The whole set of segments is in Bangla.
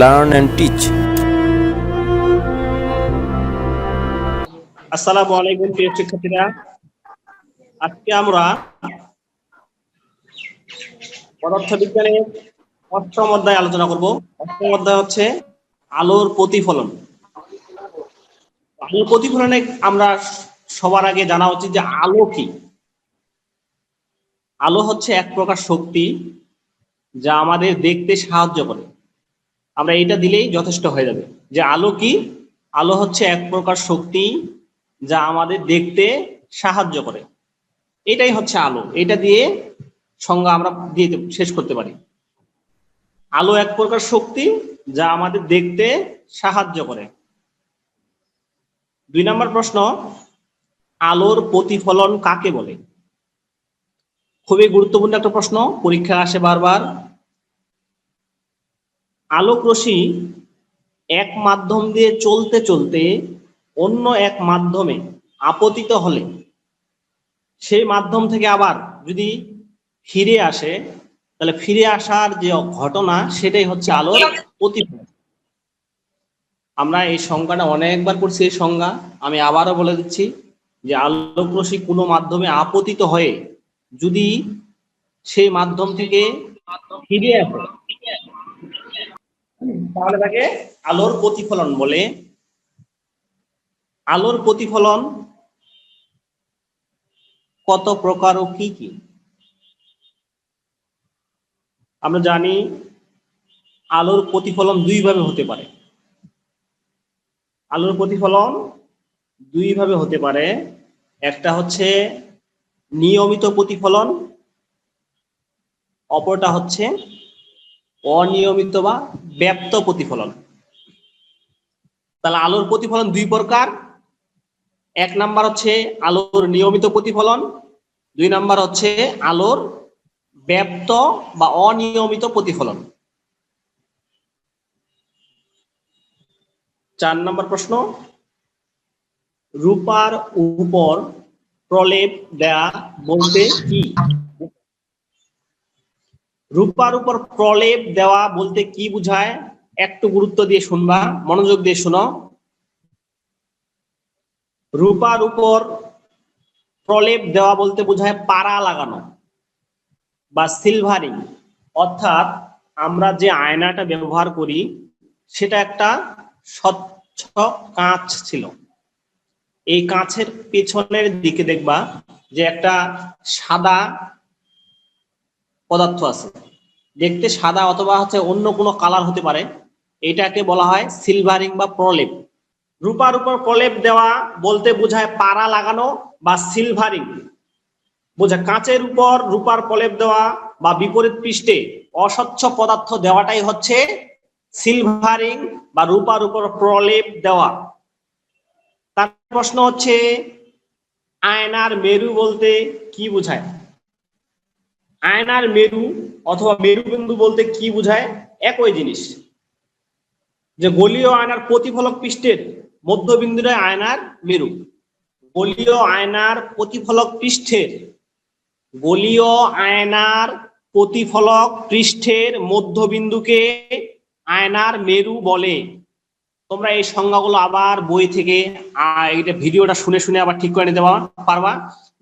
learn and teach. আসসালামু আলাইকুম প্রিয় শিক্ষার্থীরা। আজকে আমরা পদার্থবিজ্ঞানের অষ্টম অধ্যায় আলোচনা করব। অষ্টম অধ্যায় হচ্ছে আলোর প্রতিফলন। আলোর প্রতিফলনে আমরা সবার আগে জানা উচিত যে আলো কি। আলো হচ্ছে এক প্রকার শক্তি যা আমাদের দেখতে সাহায্য করে। আমরা এটা দিলেই যথেষ্ট হয়ে যাবে। যে আলো কি? আলো হচ্ছে এক প্রকার শক্তি যা আমাদের দেখতে সাহায্য করে। এটাই হচ্ছে আলো। এটা দিয়ে সংজ্ঞা আমরা দিয়ে শেষ করতে পারি। আলো এক প্রকার শক্তি যা আমাদের দেখতে সাহায্য করে। দুই নম্বর প্রশ্ন, আলোর প্রতিফলন কাকে বলে? খুবই গুরুত্বপূর্ণ একটা প্রশ্ন, পরীক্ষা আসে বারবার। আলোক এক মাধ্যম দিয়ে চলতে চলতে অন্য এক মাধ্যমে আপতিত হলে, সেই মাধ্যম থেকে আবার যদি ফিরে আসে, তাহলে ফিরে আসার যে ঘটনা, সেটাই হচ্ছে আলোর প্রতিফলন আমরা এই সংজ্ঞাটা অনেকবার করছি এই সংজ্ঞা। আমি আবারও বলে দিচ্ছি যে আলোক কোনো মাধ্যমে আপতিত হয়ে যদি সেই মাধ্যম থেকে ফিরে আসে তাহলে তাকে আলোর প্রতিফলন বলে। আলোর প্রতিফলন কত প্রকার ও কি কি? আমরা জানি আলোর প্রতিফলন দুই ভাবে হতে পারে। আলোর প্রতিফলন দুই ভাবে হতে পারে। একটা হচ্ছে নিয়মিত প্রতিফলন, অপরটা হচ্ছে অনিয়মিত বা ব্যাপ্ত প্রতিফলন। তাহলে আলোর প্রতিফলন দুই প্রকার। এক নাম্বার হচ্ছে আলোর নিয়মিত প্রতিফলন, দুই নাম্বার হচ্ছে আলোর ব্যাপ্ত বা অনিয়মিত প্রতিফলন। চার নম্বর প্রশ্ন, রূপার উপর প্রলেপ দেয়া বলতে কি? রূপার উপর প্রলেপ দেওয়া বলতে কি বুঝায়? একটু গুরুত্ব দিয়ে শুনবা, মনোযোগ দিয়ে শোনো। রূপার উপর প্রলেপ দেওয়া বলতে বোঝায় পাড়া লাগানো বা সিলভারিং অর্থাৎ আমরা যে আয়নাটা ব্যবহার করি, সেটা একটা স্বচ্ছ কাঁচ ছিল। এই কাঁচের পেছনের দিকে দেখবা যে একটা সাদা পদার্থ আছে। দেখতে সাদা অথবা হচ্ছে অন্য কোনো কালার হতে পারে। এটাকে বলা হয় সিলভারিং বা প্রলেপ। রূপার উপর প্রলেপ দেওয়া বলতে বোঝায় পাড়া লাগানো বা সিলভারিং বোঝা কাঁচের উপর রূপার প্রলেপ দেওয়া বা বিপরীত পৃষ্ঠে অস্বচ্ছ পদার্থ দেওয়াটাই হচ্ছে সিলভারিং বা রূপার উপর প্রলেপ দেওয়া। তার প্রশ্ন হচ্ছে, আয়নার মেরু বলতে কি বোঝায়? আয়নার মেরু অথবা মেরুবিন্দু বলতে কি বোঝায়? একই জিনিস। যে গলীয় আয়নার প্রতিফলক পৃষ্ঠের মধ্যবিন্দুরে আয়নার মেরু। গলীয় আয়নার প্রতিফলক পৃষ্ঠের, গলীয় আয়নার প্রতিফলক পৃষ্ঠের মধ্যবিন্দুকে আয়নার মেরু বলে। তোমরা এই সংজ্ঞাগুলো আবার বই থেকে এটা ভিডিওটা শুনে শুনে আবার ঠিক করে নিতে পারবা।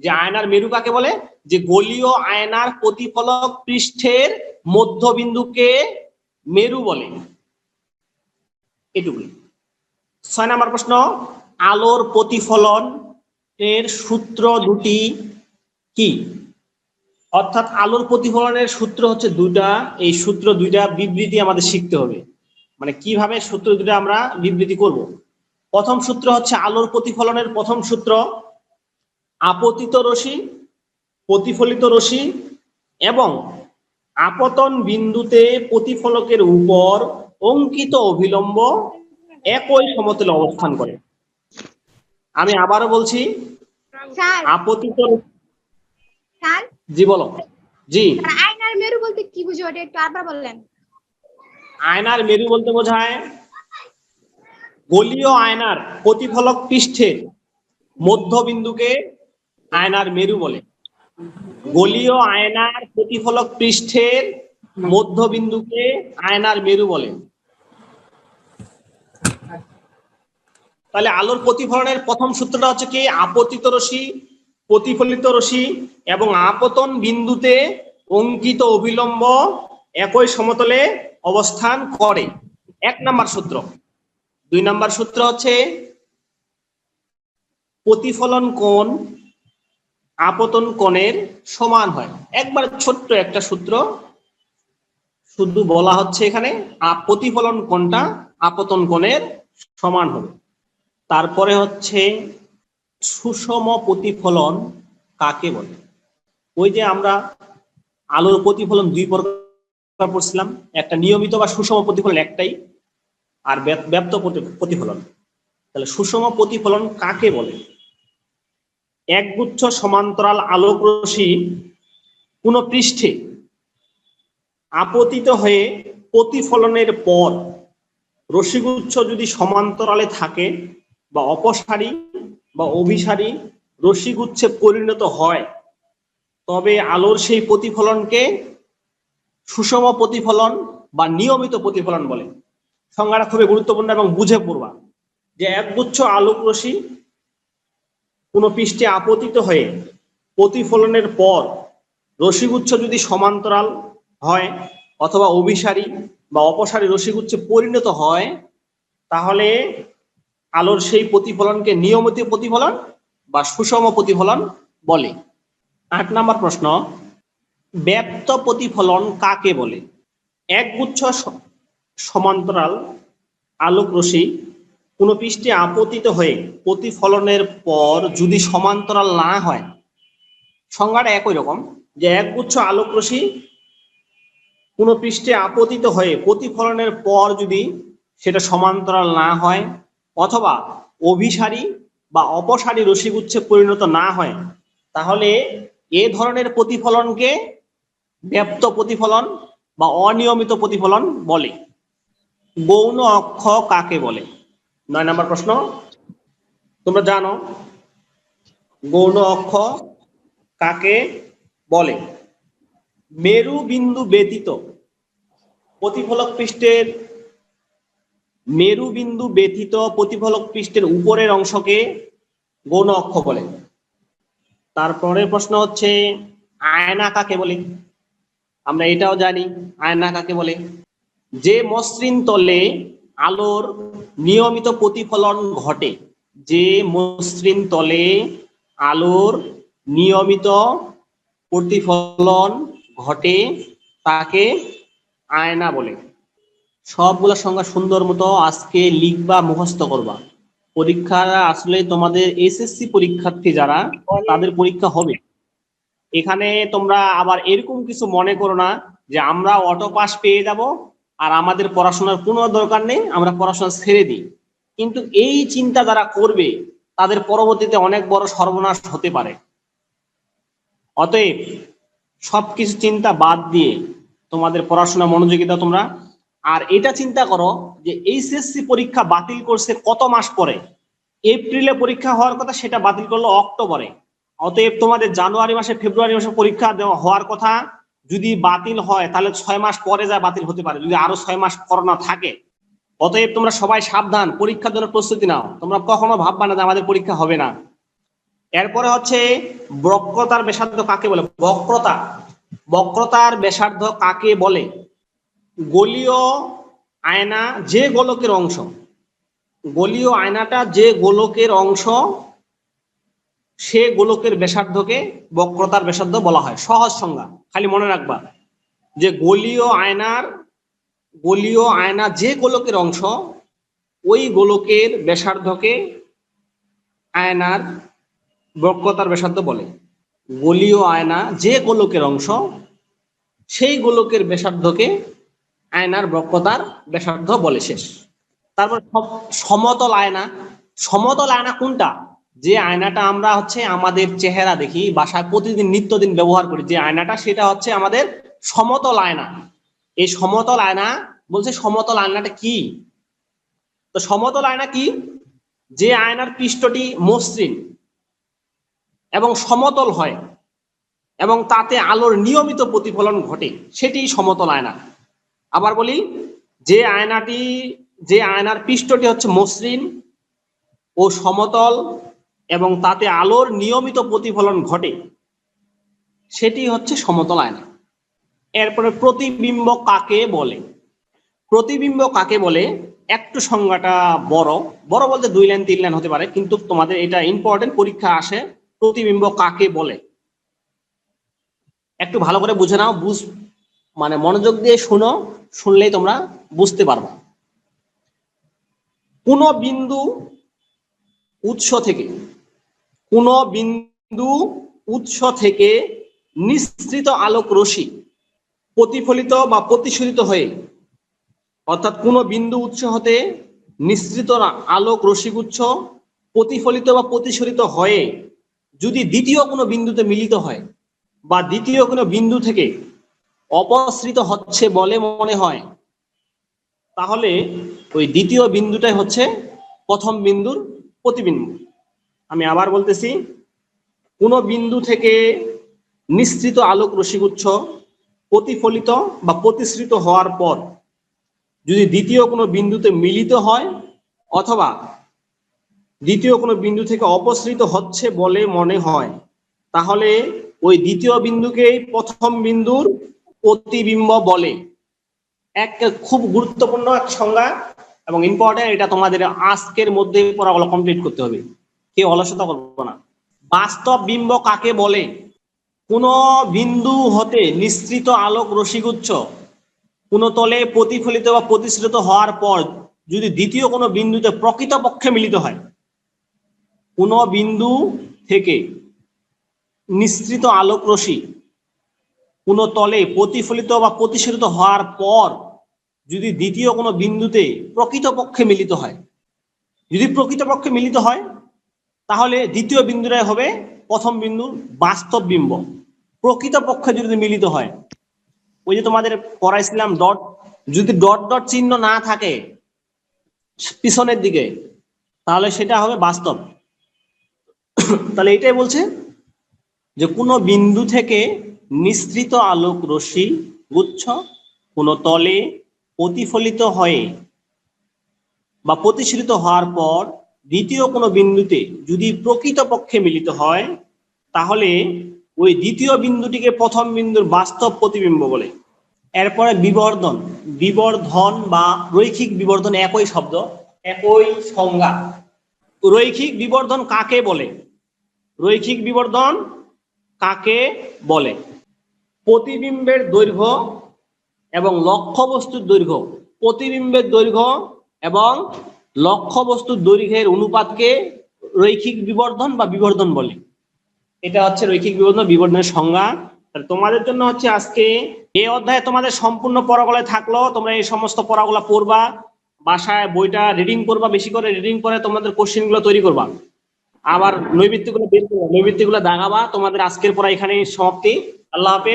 যে আয়নার মেরু কাকে বলে? যে গলীয় আয়নার প্রতিফলক পৃষ্ঠের মধ্যবিন্দুকে মেরু বলে। এটুকুই। ছয় নম্বর প্রশ্ন, আলোর প্রতিফলন এর সূত্র দুটি কি? অর্থাৎ আলোর প্রতিফলনের সূত্র হচ্ছে দুটা এই সূত্র দুইটা বিবৃতি আমাদের শিখতে হবে। মানে কীভাবে সূত্র দুটো আমরা বিবৃতি করব? প্রথম সূত্র হচ্ছে আলোর প্রতিফলনের প্রথম সূত্র। আপতিত রশ্মি প্রতিফলিত রশ্মি এবং আপতন বিন্দুতে প্রতিফলকের উপর অঙ্কিত অভিলম্ব একই সমতলে অবস্থান করে। আমি আবারও বলছি আপতিত জি বলো। জি। আয়নার মেরু বলতে কি বুঝো? ওটা একটু আবার বললেন আয়নার মেরু বলতে বোঝায় গলীয় আয়নার প্রতিফলক পৃষ্ঠের মধ্যবিন্দুকে আয়নার মেরু বলে। গলীয় আয়নার প্রতিফলক পৃষ্ঠের মধ্যবিন্দুকে আয়নার মেরু বলে। তাহলে আলোর প্রতিফলনের প্রথম সূত্রটা হচ্ছে কি? আপতিত রশ্মি, প্রতিফলিত রশ্মি এবং আপতন বিন্দুতে অঙ্কিত অবিলম্ব একই সমতলে অবস্থান করে। এক নাম্বার সূত্র। দুই নাম্বার সূত্র হচ্ছে, প্রতিফলন কোণ আপতন কোণের সমান হয়। একবার ছোট্ট একটা সূত্র, শুধু বলা হচ্ছে এখানে প্রতিফলন কোণটা আপতন কোণের সমান হবে। তারপরে হচ্ছে সুষম প্রতিফলন কাকে বলে? ওই যে আমরা আলোর প্রতিফলন দুই প্রকার পড়ছিলাম, একটা নিয়মিত বা সুষম প্রতিফলন একটাই, আর ব্যাপ- ব্যাপ্ত প্রতি- প্রতিফলন। তাহলে সুষম প্রতিফলন কাকে বলে? একগুচ্ছ সমান্তরাল আলোক রশ্মি কোনো পৃষ্ঠে আপতিত হয়ে প্রতিফলনের পর রশ্মিগুচ্ছ যদি সমান্তরালে থাকে বা অপসারী বা অভিসারী রশ্মিগুচ্ছে পরিণত হয়, তবে আলোর সেই প্রতিফলনকে সুষম প্রতিফলন বা নিয়মিত প্রতিফলন বলে। সংজ্ঞাটা খুবই গুরুত্বপূর্ণ এবং বুঝে পড়বা যে একগুচ্ছ আলোক রশ্মি কোনো পৃষ্ঠে আপতিত হয়ে প্রতিফলনের পর রশ্মিগুচ্ছ যদি সমান্তরাল হয় অথবা অভিসারী বা অপসারী রশ্মিগুচ্ছে পরিণত হয়, তাহলে আলোর সেই প্রতিফলনকে নিয়মিত প্রতিফলন বা সুষম প্রতিফলন বলে। আট নম্বর প্রশ্ন, ব্যাপ্ত প্রতিফলন কাকে বলে? একগুচ্ছ সমান্তরাল আলোক রশ্মি কোনো পৃষ্ঠে আপতিত হয়ে প্রতিফলনের পর যদি সমান্তরাল না হয়, সংজ্ঞাটা একই রকম, যে একগুচ্ছ আলোক রশ্মি কোনো পৃষ্ঠে আপতিত হয়ে প্রতিফলনের পর যদি সেটা সমান্তরাল না হয়, অথবা অভিসারী বা অপসারী রশ্মিগুচ্ছে পরিণত না হয়, তাহলে এ ধরনের প্রতিফলনকে ব্যাপ্ত প্রতিফলন বা অনিয়মিত প্রতিফলন বলে। গৌণ অক্ষ কাকে বলে? নয় নম্বর প্রশ্ন। তোমরা জানো গৌণ অক্ষ কাকে বলে? মেরু বিন্দু ব্যতীত প্রতিফলক পৃষ্ঠের মেরু বিন্দু ব্যতীত প্রতিফলক পৃষ্ঠের উপরের অংশকে গৌণ অক্ষ বলে। তারপরের প্রশ্ন হচ্ছে, আয়না কাকে বলে? আমরা এটাও জানি, আয়না কাকে বলে? যে মসৃণ তলে আলোর নিয়মিত প্রতিফলন ঘটে যে মসৃণ তলে আলোর নিয়মিত প্রতিফলন ঘটে তাকে আয়না বলে। সবগুলো সংজ্ঞা সুন্দর মতো আজকে লিখবা, মুখস্থ করবা। পরীক্ষা আসলে তোমাদের এসএসসি পরীক্ষার্থী যারা, তাদের পরীক্ষা হবে। এখানে তোমরা আবার এরকম কিছু মনে করো না যে আমরা অটো পাস পেয়ে যাব আর আমাদের পড়াশোনার কোনো দরকার নেই, আমরা পড়াশোনা ছেড়ে দিই। কিন্তু এই চিন্তা যারা করবে, তাদের পরবর্তীতে অনেক বড় সর্বনাশ হতে পারে। অতএব সবকিছু চিন্তা বাদ দিয়ে তোমাদের পড়াশোনা মনোযোগী দাও তোমরা। আর এটা চিন্তা করো যে এইচএসসি পরীক্ষা বাতিল করছে কত মাস পরে? এপ্রিলে পরীক্ষা হওয়ার কথা, সেটা বাতিল করল অক্টোবরে। অতএব তোমাদের জানুয়ারি মাসে, ফেব্রুয়ারি মাসে পরীক্ষা দেওয়া হওয়ার কথা যদি বাতিল হয়, তাহলে ছয় মাস পরে যা বাতিল হতে পারে। যদি আরও ছয় মাস করোনা থাকে। অতএব তোমরা সবাই সাবধান, পরীক্ষার জন্য প্রস্তুতি নাও। তোমরা কখনো ভাববা না যে আমাদের পরীক্ষা হবে না। এরপরে হচ্ছে, বক্রতার ব্যাসার্ধ কাকে বলে? বক্রতা। বক্রতার ব্যাসার্ধ কাকে বলে? গোলীয় আয়না যে গোলকের অংশ। গোলীয় আয়নাটা যে গোলকের অংশ সে গোলকের ব্যাসার্ধকে বক্রতার ব্যাসার্ধ বলা হয়। সহজ সংজ্ঞা। খালি মনে রাখবা যে গোলীয় আয়নার, গোলীয় আয়না যে গোলকের অংশ, ওই গোলকের ব্যাসার্ধকে আয়নার বক্রতার ব্যাসার্ধ বলে। গোলীয় আয়না যে গোলকের অংশ, সেই গোলকের ব্যাসার্ধকে আয়নার বক্রতার ব্যাসার্ধ বলে শেষ। তারপর সম- সমতল আয়না। সমতল আয়না কোনটা? যে আয়নাটা আমরা হচ্ছে আমাদের চেহারা দেখি, বাসায় প্রতিদিন নিত্যদিন ব্যবহার করি, যে আয়নাটা সেটা হচ্ছে আমাদের সমতল আয়না। এই সমতল আয়না বলছে সমতল আয়নাটা কি? তো সমতল আয়না কি? যে আয়নার পৃষ্ঠটি মসৃণ এবং সমতল হয় এবং তাতে আলোর নিয়মিত প্রতিফলন ঘটে, সেটি সমতল আয়না। আবার বলি, যে আয়নাটি, যে আয়নার পৃষ্ঠটি হচ্ছে মসৃণ ও সমতল এবং তাতে আলোর নিয়মিত প্রতিফলন ঘটে, সেটি হচ্ছে সমতল আয়না এরপরে প্রতিবিম্ব কাকে বলে? প্রতিবিম্ব কাকে বলে? একটু সংজ্ঞাটা বড়। বড় বলতে দুই লাইন, তিন লাইন হতে পারে, কিন্তু তোমাদের এটা ইম্পর্টেন্ট পরীক্ষা আসে, প্রতিবিম্ব কাকে বলে? একটু ভালো করে বুঝে নাও, বুঝ মানে মনোযোগ দিয়ে শুনো, শুনলেই তোমরা বুঝতে পারবে। কোন বিন্দু উৎস থেকে কোন বিন্দু উৎস থেকে নিঃসৃত আলোক রশ্মি প্রতিফলিত বা প্রতিশোধিত হয়ে, অর্থাৎ কোন বিন্দু উৎস হতে নিঃসৃত আলোক রশ্মিগুচ্ছ প্রতিফলিত বা প্রতিসরিত হয়ে যদি দ্বিতীয় কোনো বিন্দুতে মিলিত হয় বা দ্বিতীয় কোনো বিন্দু থেকে অপসৃত হচ্ছে বলে মনে হয়, তাহলে ওই দ্বিতীয় বিন্দুটাই হচ্ছে প্রথম বিন্দুর প্রতিবিন্দু আমি আবার বলতেছি, কোন বিন্দু থেকে নিঃসৃত আলোক রশ্মিগুচ্ছ প্রতিফলিত বা প্রতিসৃত হওয়ার পর যদি দ্বিতীয় কোনো বিন্দুতে মিলিত হয় অথবা দ্বিতীয় কোনো বিন্দু থেকে অপসৃত হচ্ছে বলে মনে হয়, তাহলে ওই দ্বিতীয় বিন্দুকেই প্রথম বিন্দুর প্রতিবিম্ব বলে। এক খুব গুরুত্বপূর্ণ এক সংজ্ঞা এবং ইম্পর্টেন্ট এটা তোমাদের আজকের মধ্যে পড়াগুলো কমপ্লিট করতে হবে। কেউ অলসতা করব না। বাস্তব বিম্ব কাকে বলে? কোন বিন্দু হতে নিঃসৃত আলোক রশ্মিগুচ্ছ কোন তলে প্রতিফলিত বা প্রতিশ্রিত হওয়ার পর যদি দ্বিতীয় কোনো বিন্দুতে প্রকৃতপক্ষে মিলিত হয়, কোন বিন্দু থেকে নিঃসৃত আলোক রশ্মি কোন তলে প্রতিফলিত বা প্রতিসরিত হওয়ার পর যদি দ্বিতীয় কোনো বিন্দুতে প্রকৃতপক্ষে মিলিত হয়, যদি প্রকৃতপক্ষে মিলিত হয় তাহলে দ্বিতীয় বিন্দুটাই হবে প্রথম বিন্দুর বাস্তব বিম্ব। প্রকৃতপক্ষে যদি মিলিত হয়, ওই যে তোমাদের পড়াইছিলাম ডট যদি ডট ডট চিহ্ন না থাকে পিছনের দিকে, তাহলে সেটা হবে বাস্তব। তাহলে এটাই বলছে যে কোনো বিন্দু থেকে নিঃসৃত আলোক রশ্মি গুচ্ছ কোনো তলে প্রতিফলিত হয়ে বা প্রতিসৃত হওয়ার পর দ্বিতীয় কোনো বিন্দুতে যদি প্রকৃতপক্ষে মিলিত হয়, তাহলে ওই দ্বিতীয় বিন্দুটিকে প্রথম বিন্দুর বাস্তব প্রতিবিম্ব বলে। এরপরে বিবর্ধন বিবর্ধন বা রৈখিক বিবর্ধন একই শব্দ, একই সংজ্ঞা। রৈখিক বিবর্ধন কাকে বলে? রৈখিক বিবর্ধন কাকে বলে? প্রতিবিম্বের দৈর্ঘ্য এবং লক্ষ্য বস্তুর দৈর্ঘ্য। প্রতিবিম্বের দৈর্ঘ্য এবং লক্ষ্য বস্তুর দৈর্ঘ্যের অনুপাতকে রৈখিক বিবর্ধন বা বিবর্ধন বলে। এটা হচ্ছে রৈখিক বিবর্ধন, বিবর্ধনের সংজ্ঞা। তোমাদের জন্য হচ্ছে আজকে এই অধ্যায়ে তোমাদের সম্পূর্ণ পড়াগুলো থাকল। তোমরা এই সমস্ত পড়াগুলো পড়বা, বাসায় বইটা রিডিং করবা, বেশি করে রিডিং করে তোমাদের কোশ্চেনগুলো তৈরি করবা। আবার নৈবিত্তিকগুলো বের করবা নৈবিত্তিকগুলো দাগাবা। তোমাদের আজকের পড়া এখানেই সমাপ্তি। আল্লাহ হাফেজ।